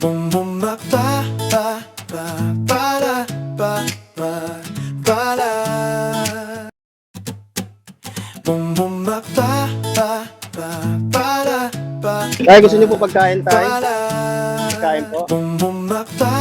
Boom boom ba ba ba ba ba la ba ba ba la Boom boom ba ba ba ba ba la ba Ay gusto niyo po pagkain tayo? Pagkain po? Boom boom ba ba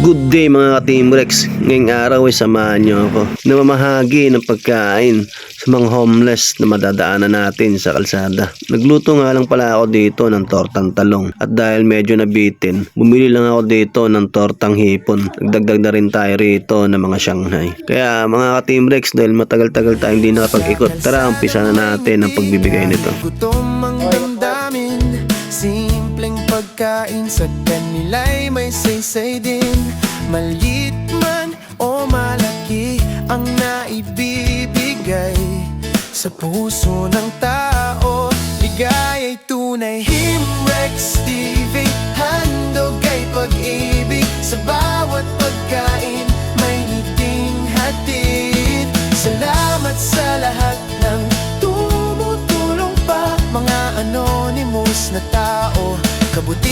Good day mga ka-Team Rex. Ngayong araw ay samahan niyo ako na mamahagi ng pagkain sa mga homeless na madadaanan natin sa kalsada. Nagluto nga lang pala ako dito ng tortang talong at dahil medyo nabitin, bumili lang ako dito ng tortang hipon. Nagdagdag na rin tayo rito ng mga Shanghai. Kaya mga ka-Team Rex dahil matagal-tagal tayong hindi nakapag-ikot, tara umpisa na natin ang pagbibigay nito. Gutom pagkain sa kanila'y may saysay din. Maliit man o malaki ang naibibigay Sa puso ng tao Ligaya'y tunay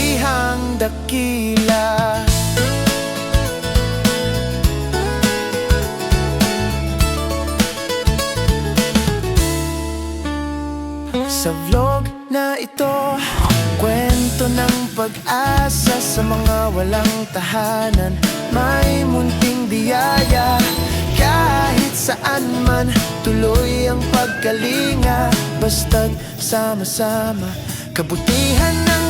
Kabutihang dakila. Sa vlog na ito Kwento ng pag-asa sa mga walang tahanan. May munting biyaya Kahit saan man tuloy ang pagkalinga. Basta't sama-sama Kabutihan ng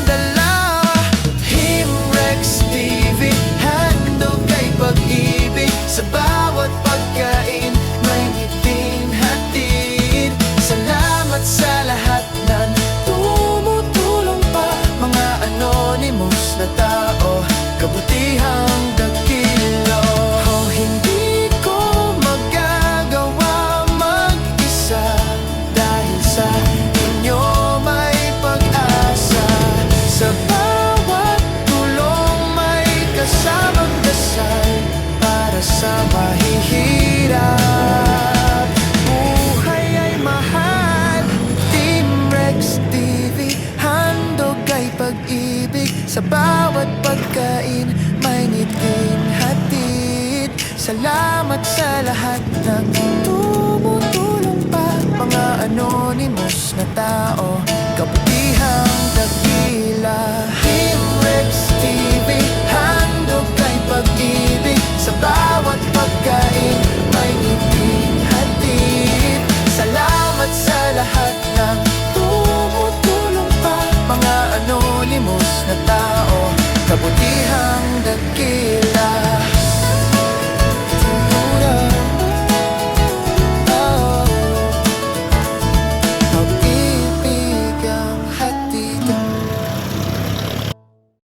Sa bawat pagkain May ngiting hatid. Salamat sa lahat ng tumutulong pa. Mga anonymous na tao